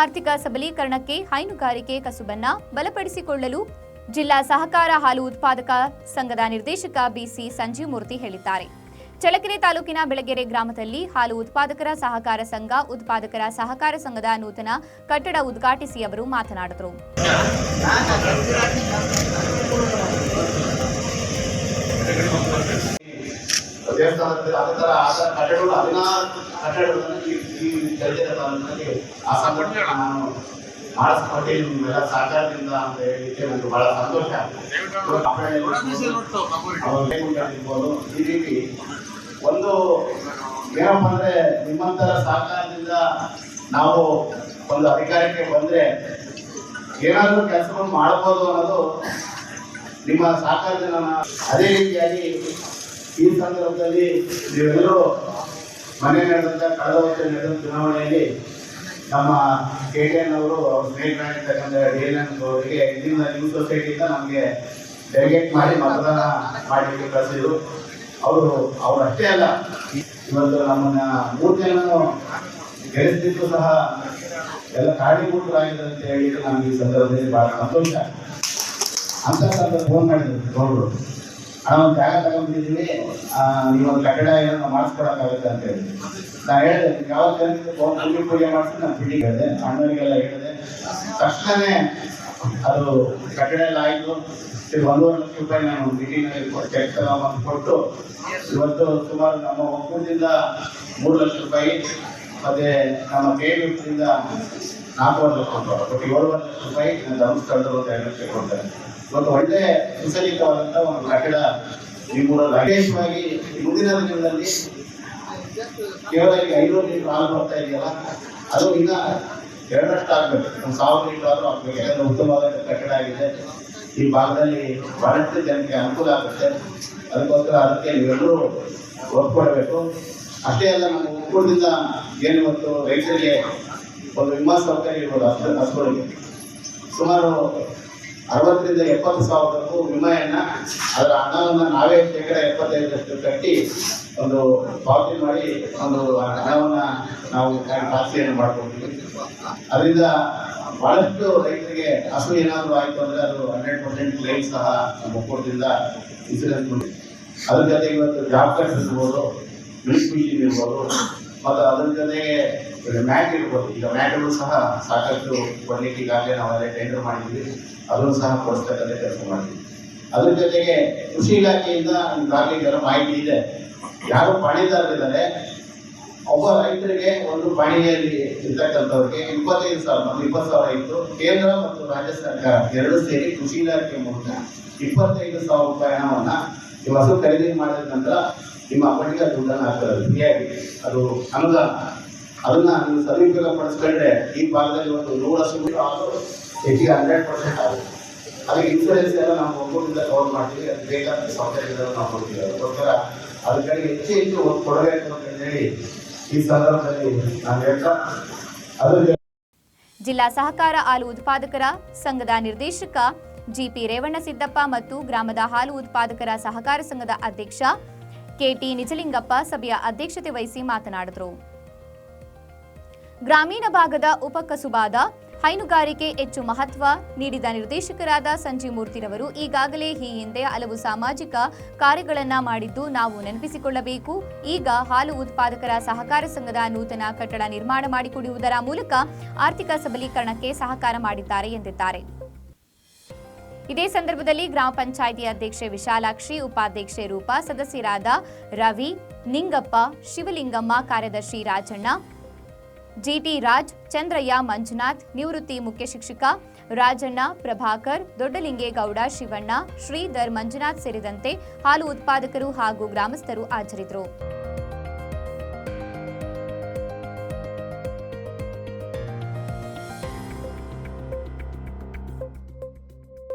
ಆರ್ಥಿಕ ಸಬಲೀಕರಣಕ್ಕೆ ಹೈನುಗಾರಿಕೆ ಕಸುಬನ್ನ ಬಲಪಡಿಸಿಕೊಳ್ಳಲು ಜಿಲ್ಲಾ ಸಹಕಾರ ಹಾಲು ಉತ್ಪಾದಕ ಸಂಘದ ನಿರ್ದೇಶಕ ಬಿಸಿ ಸಂಜೀವ್ ಮೂರ್ತಿ ಹೇಳಿದ್ದಾರೆ. ಚಳಕೆರೆ ತಾಲೂಕಿನ ಬೆಳಗೆರೆ ಗ್ರಾಮದಲ್ಲಿ ಹಾಲು ಉತ್ಪಾದಕರ ಸಹಕಾರ ಸಂಘ, ಉತ್ಪಾದಕರ ಸಹಕಾರ ಸಂಘದ ನೂತನ ಕಟ್ಟಡ ಉದ್ಘಾಟಿಸಿ ಅವರು ಮಾತನಾಡಿದರು. ಅದರ ಕಟ್ಟಡಗಳು ನಾನು ಅಂತ ಹೇಳಿಕ್ಕೆ ನನಗೆ ಬಹಳ ಸಂತೋಷ ಈ ರೀತಿ ಒಂದು ಏನಪ್ಪ ನಿಮ್ಮಂತರ ಸಹಕಾರದಿಂದ ನಾವು ಒಂದು ಅಧಿಕಾರಕ್ಕೆ ಬಂದ್ರೆ ಏನಾದರೂ ಕೆಲಸವನ್ನು ಮಾಡಬಹುದು ಅನ್ನೋದು ನಿಮ್ಮ ಸಹಕಾರದಿಂದ ಅದೇ ರೀತಿಯಾಗಿ ಈ ಸಂದರ್ಭದಲ್ಲಿ ನೀವೆಲ್ಲರೂ ಮನೆ ನಡೆದಂತ, ಕಳೆದ ವರ್ಷ ನಡೆದ ಚುನಾವಣೆಯಲ್ಲಿ ನಮ್ಮ ಕೆ ಟಿ ಎನ್ ಅವರು ಸ್ನೇಹಿತರಾಗಿರ್ತಕ್ಕಂಥ ಡಿ ಎನ್ ಎನ್ ಅವರಿಗೆ ಇಲ್ಲಿಂದ ನ್ಯೂ ಸೊಸೈಟಿಯಿಂದ ನಮಗೆ ಡೆಲಿಗೇಟ್ ಮಾಡಿ ಮತದಾನ ಮಾಡಲಿಕ್ಕೆ ಕಳಿಸಿದ್ರು. ಅವರು ಅವರಷ್ಟೇ ಅಲ್ಲ, ಇವತ್ತು ನಮ್ಮನ್ನ ಮೂರು ಜನನು ಗೆಲ್ಲಿಸಿದ್ದು ಸಹ ಎಲ್ಲ ಕಾರಣೀಭೂತರಾಗಿದೆ ಅಂತ ಹೇಳಿದ್ರೆ ನಮ್ಗೆ ಈ ಸಂದರ್ಭದಲ್ಲಿ ಬಹಳ ಸಂತೋಷ. ಅಂತ ಸಂದರ್ಭ ಫೋನ್ ಮಾಡಿದ್ರು ಗೌಡ್ರು ಒಂದು ಜಾಗ ತಗೊಂಡಿದ್ದೀವಿ ನೀವು ಒಂದು ಕಟ್ಟಡ ಏನೋ ಮಾಡಿಸ್ಕೊಡಕ್ಕಾಗುತ್ತೆ ಅಂತ ಹೇಳಿ. ನಾ ಹೇಳಿದೆ ಕರೆದಿದ್ದು ಫೋನ್ ಭೂಮಿ ಪೂಜೆ ಮಾಡಿಸಿ ನಾನು ಬಿಡಿ ಹೇಳಿದೆ ಅಣ್ಣನಿಗೆಲ್ಲ ಹೇಳಿದೆ. ತಕ್ಷಣನೇ ಅದು ಕಟ್ಟಡ ಎಲ್ಲ ಆಯಿತು. ಒಂದೂವರೆ ಲಕ್ಷ ರೂಪಾಯಿ ನಾನು ಮೀಟಿಂಗ್ನಲ್ಲಿ ಚೆಕ್ ತಗೊಂಡು ಕೊಟ್ಟು ಇವತ್ತು ಸುಮಾರು ನಮ್ಮ ಒಕ್ಕೂಟದಿಂದ ಮೂರು ಲಕ್ಷ ರೂಪಾಯಿ, ಮತ್ತೆ ನಮ್ಮ ಕೆ ದಿಂದ ನಾಲ್ಕೂವರೆ ಲಕ್ಷ ರೂಪಾಯಿ ಒಟ್ಟು ಏಳುವರೆ ಲಕ್ಷ ರೂಪಾಯಿ ನನ್ನ ಧರ್ಮಸ್ಥಳದ ಒಂದು ಎರಡು ಲಕ್ಷ ಕೊಡ್ತಾರೆ. ಇವತ್ತು ಒಳ್ಳೆ ಸುಸಜ್ಜಿತವಾದಂಥ ಒಂದು ಕಟ್ಟಡ ನಿಮ್ಮೂರಲ್ಲಿ ವಿಶೇಷವಾಗಿ ಮುಂದಿನ ದಿನಗಳಲ್ಲಿ ಕೇವಲ ಈಗ ಐನೂರು ಲೀಟರ್ ಹಾಲು ಬರ್ತಾ ಇದೆಯಲ್ಲ, ಅದು ಇನ್ನ ಎರಡಷ್ಟು ಆಗ್ಬೇಕು. ಒಂದು ಸಾವಿರ ಲೀಟರ್ ಆದ್ರೂ ಆಗ್ಬೇಕು. ಯಾಕಂದ್ರೆ ಉತ್ತಮವಾದ ಕಟ್ಟಡ ಆಗಿದೆ. ಈ ಭಾಗದಲ್ಲಿ ಬಹಳಷ್ಟು ಜನಕ್ಕೆ ಅನುಕೂಲ ಆಗುತ್ತೆ. ಅದಕ್ಕೋಸ್ಕರ ಅದಕ್ಕೆ ನೀವೆಲ್ಲರೂ ಕೊಡಬೇಕು ಅಷ್ಟೇ ಅಲ್ಲ, ನಮ್ಮ ಒಕ್ಕೂಟದಿಂದ ಏನು ಇವತ್ತು ರೈತರಿಗೆ ಒಂದು ವಿಮಾ ಸೌಕರ್ಯ ಇರ್ಬೋದು ಅಷ್ಟೇ ಹಸುಗಳಿಗೆ ಸುಮಾರು ಅರವತ್ತರಿಂದ ಎಪ್ಪತ್ತು ಸಾವಿರದವರೆಗೂ ವಿಮೆಯನ್ನ ಅದರ ಹಣವನ್ನು ನಾವೇ ಶೇಕಡ ಎಪ್ಪತ್ತೈದರಷ್ಟು ಕಟ್ಟಿ ಒಂದು ಪಾವತಿ ಮಾಡಿ ಒಂದು ಹಣವನ್ನು ನಾವು ಖಾತೆಯನ್ನು ಮಾಡ್ಕೊಡ್ತೀವಿ ಅದರಿಂದ ಬಹಳಷ್ಟು ರೈತರಿಗೆ ಹಸು ಏನಾದರೂ ಆಯಿತು ಅಂದರೆ ಅದು ಹಂಡ್ರೆಡ್ ಪರ್ಸೆಂಟ್ ಕ್ಲೈಮ್ ಸಹ ಒಕ್ಕೂಟದಿಂದ ಇನ್ಸೂರೆನ್ಸ್ ಅದ್ರ ಜೊತೆಗೆ ಇವತ್ತು ಜಾಬ್ ಕಾರ್ಡ್ ಇರ್ಬೋದು ಮಿಲ್ಕ್ ಮಿಷಿನ್ ಇರ್ಬೋದು ಮತ್ತು ಅದ್ರ ಜೊತೆಗೆ ಮ್ಯಾಟ್ ಇರ್ಬೋದು. ಈಗ ಮ್ಯಾಟ್ಗಳು ಸಹ ಸಾಕಷ್ಟು ಕೊಡಲಿಕ್ಕೆ ಈಗಾಗಲೇ ನಾವೆಲ್ಲ ಟೆಂಡರ್ ಮಾಡಿದ್ವಿ. ಅದನ್ನು ಸಹ ಕೊಡಿಸ್ತಕ್ಕಂಥ ಕೆಲಸ ಮಾಡಿದ್ವಿ. ಅದ್ರ ಜೊತೆಗೆ ಕೃಷಿ ಇಲಾಖೆಯಿಂದ ಈಗಾಗಲೇ ಇದರ ಮಾಹಿತಿ ಇದೆ. ಯಾರು ಪಾಣಿದಾರರಿದ್ದಾರೆ, ಒಬ್ಬ ರೈತರಿಗೆ ಒಂದು ಪಾಣಿಯಲ್ಲಿ ಇರ್ತಕ್ಕಂಥವ್ರಿಗೆ ಇಪ್ಪತ್ತೈದು ಸಾವಿರ ಒಂದು ಇಪ್ಪತ್ತು ಸಾವಿರ ಇತ್ತು ಕೇಂದ್ರ ಮತ್ತು ರಾಜ್ಯ ಸರ್ಕಾರ ಎರಡು ಸೇರಿ ಕೃಷಿ ಇಲಾಖೆ ಮೂಲಕ ಇಪ್ಪತ್ತೈದು ಸಾವಿರ ರೂಪಾಯಿ ಹಣವನ್ನು ಈ ಹಸು ಖರೀದಿ ಮಾಡಿದ ನಂತರ ನಿಮ್ಮ ಅಕೌಂಟಿಗೆ ದುಡ್ಡನ್ನು ಹಾಕ್ತಾರೆ ಫ್ರೀಯಾಗಿ ಅದು ಅನುದಾನ ಅದನ್ನ ನೀವು ಸದುಪಯೋಗ ಪಡಿಸ್ಕೊಂಡ್ರೆ ಈ ಭಾಗದಲ್ಲಿ ಒಂದು ನೂರಷ್ಟು ಹೆಚ್ಚಿಗೆ ಹಂಡ್ರೆಡ್ ಪರ್ಸೆಂಟ್ ಆಗುತ್ತೆ. ಅದಕ್ಕೆ ಇನ್ಸೂರೆನ್ಸ್ ಎಲ್ಲ ನಾವು ಒಬ್ಬರಿಂದ ಕವರ್ ಮಾಡ್ತೀವಿ, ಅದು ಬೇಕಾದ ಸೌಕರ್ಯಗಳನ್ನು ನಾವು ಕೊಡ್ತೀವಿ. ಅದಕ್ಕೋಸ್ಕರ ಅದ್ರ ಕಡೆಗೆ ಹೆಚ್ಚು ಹೆಚ್ಚು ಒಂದು ಕೊಡಬೇಕು ಅಂತ ಹೇಳಿ ಈ ಸಂದರ್ಭದಲ್ಲಿ ನಾನು ಹೇಳ್ತಾ ಅದ್ರ ಜಿಲ್ಲಾ ಸಹಕಾರ ಹಾಲು ಉತ್ಪಾದಕರ ಸಂಘದ ನಿರ್ದೇಶಕ ಜಿಪಿ ರೇವಣ್ಣ ಸಿದ್ದಪ್ಪ ಮತ್ತು ಗ್ರಾಮದ ಹಾಲು ಉತ್ಪಾದಕರ ಸಹಕಾರ ಸಂಘದ ಅಧ್ಯಕ್ಷ ಕೆಟಿ ನಿಜಲಿಂಗಪ್ಪ ಸಭೆಯ ಅಧ್ಯಕ್ಷತೆ ವಹಿಸಿ ಮಾತನಾಡಿದರು. ಗ್ರಾಮೀಣ ಭಾಗದ ಉಪಕಸುಬಾದ ಹೈನುಗಾರಿಕೆ ಹೆಚ್ಚು ಮಹತ್ವ ನೀಡಿದ ನಿರ್ದೇಶಕರಾದ ಸಂಜೀವ್ ಮೂರ್ತಿರವರು ಈಗಾಗಲೇ ಈ ಹಿಂದೆ ಹಲವು ಸಾಮಾಜಿಕ ಕಾರ್ಯಗಳನ್ನು ಮಾಡಿದ್ದು ನಾವು ನೆನಪಿಸಿಕೊಳ್ಳಬೇಕು. ಈಗ ಹಾಲು ಉತ್ಪಾದಕರ ಸಹಕಾರ ಸಂಘದ ನೂತನ ಕಟ್ಟಡ ನಿರ್ಮಾಣ ಮಾಡಿಕೊಡುವುದರ ಮೂಲಕ ಆರ್ಥಿಕ ಸಬಲೀಕರಣಕ್ಕೆ ಸಹಕಾರ ಮಾಡಿದ್ದಾರೆ ಎಂದಿದ್ದಾರೆ. ಇದೇ ಸಂದರ್ಭದಲ್ಲಿ ಗ್ರಾಮ ಪಂಚಾಯಿತಿ ಅಧ್ಯಕ್ಷೆ ವಿಶಾಲಾಕ್ಷಿ, ಉಪಾಧ್ಯಕ್ಷೆ ರೂಪಾ, ಸದಸ್ಯರಾದ ರವಿ, ನಿಂಗಪ್ಪ, ಶಿವಲಿಂಗಮ್ಮ, ಕಾರ್ಯದರ್ಶಿ ರಾಜಣ್ಣ, ಜಿಟಿ ರಾಜ್, ಚಂದ್ರಯ್ಯ, ಮಂಜುನಾಥ್, ನಿವೃತ್ತಿ ಮುಖ್ಯ ಶಿಕ್ಷಕ ರಾಜಣ್ಣ, ಪ್ರಭಾಕರ್, ದೊಡ್ಡಲಿಂಗೇಗೌಡ, ಶಿವಣ್ಣ, ಶ್ರೀಧರ್, ಮಂಜುನಾಥ್ ಸೇರಿದಂತೆ ಹಾಲು ಉತ್ಪಾದಕರು ಹಾಗೂ ಗ್ರಾಮಸ್ಥರು ಹಾಜರಿದ್ದರು.